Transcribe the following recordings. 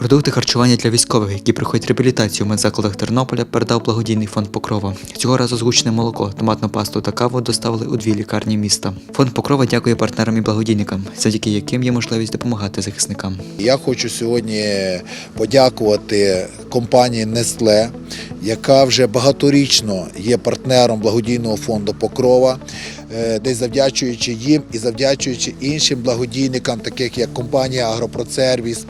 Продукти харчування для військових, які проходять реабілітацію в медзакладах Тернополя, передав благодійний фонд Покрова. Цього разу згучне молоко, томатну пасту та каву доставили у дві лікарні міста. Фонд Покрова дякує партнерам і благодійникам, завдяки яким є можливість допомагати захисникам. Я хочу сьогодні подякувати компанії Nestle, яка вже багаторічно є партнером благодійного фонду Покрова, е, десь завдячуючи їм і завдячуючи іншим благодійникам, таких як компанія Агропроцервіс.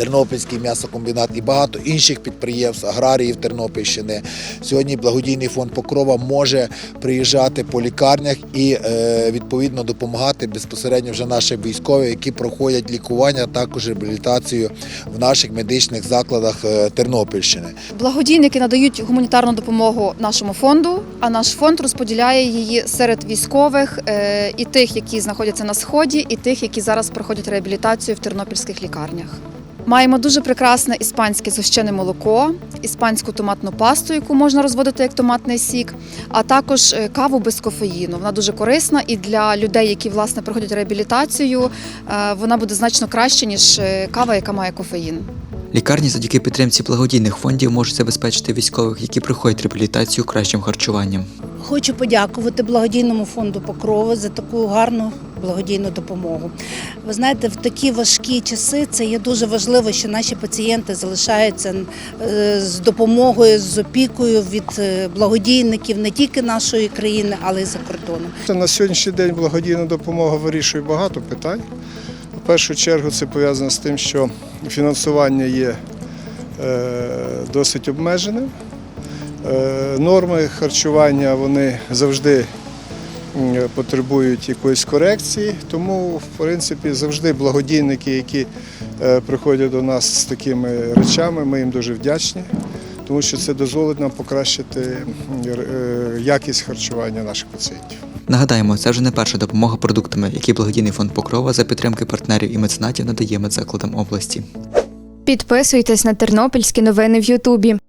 Тернопільський м'ясокомбінат і багато інших підприємств, аграріїв Тернопільщини. Сьогодні благодійний фонд Покрова може приїжджати по лікарнях і е, відповідно допомагати безпосередньо вже нашим військовим, які проходять лікування, також реабілітацію в наших медичних закладах е, Тернопільщини. Благодійники надають гуманітарну допомогу нашому фонду, а наш фонд розподіляє її серед військових е, і тих, які знаходяться на сході, і тих, які зараз проходять реабілітацію в тернопільських лікарнях. Маємо дуже прекрасне іспанське згущене молоко, іспанську томатну пасту, яку можна розводити як томатний сік, а також е, каву без кофеїну. Вона дуже корисна і для людей, які власне проходять реабілітацію, е, вона буде значно краще ніж е, кава, яка має кофеїн. Лікарні завдяки підтримці благодійних фондів можуть забезпечити військових, які проходять реабілітацію кращим харчуванням. Хочу подякувати благодійному фонду Покрова за таку гарну благодійну допомогу. Ви знаєте, в такі важкі часи це є дуже важливо, що наші пацієнти залишаються е, з допомогою, з опікою від е, благодійників не тільки нашої країни, але й за кордоном. На сьогоднішній день благодійна допомога вирішує багато питань. В першу чергу це пов'язано з тим, що фінансування є е, досить обмеженим. Е, Норми харчування вони завжди потребують якоїсь корекції, тому в принципі завжди благодійники, які е, приходять до нас з такими речами, ми їм дуже вдячні, тому що це дозволить нам покращити е, якість харчування наших пацієнтів. Нагадаємо, це вже не перша допомога продуктами, які благодійний фонд Покрова за підтримки партнерів і меценатів надає медзакладам області. Підписуйтесь на тернопільські новини в Ютубі.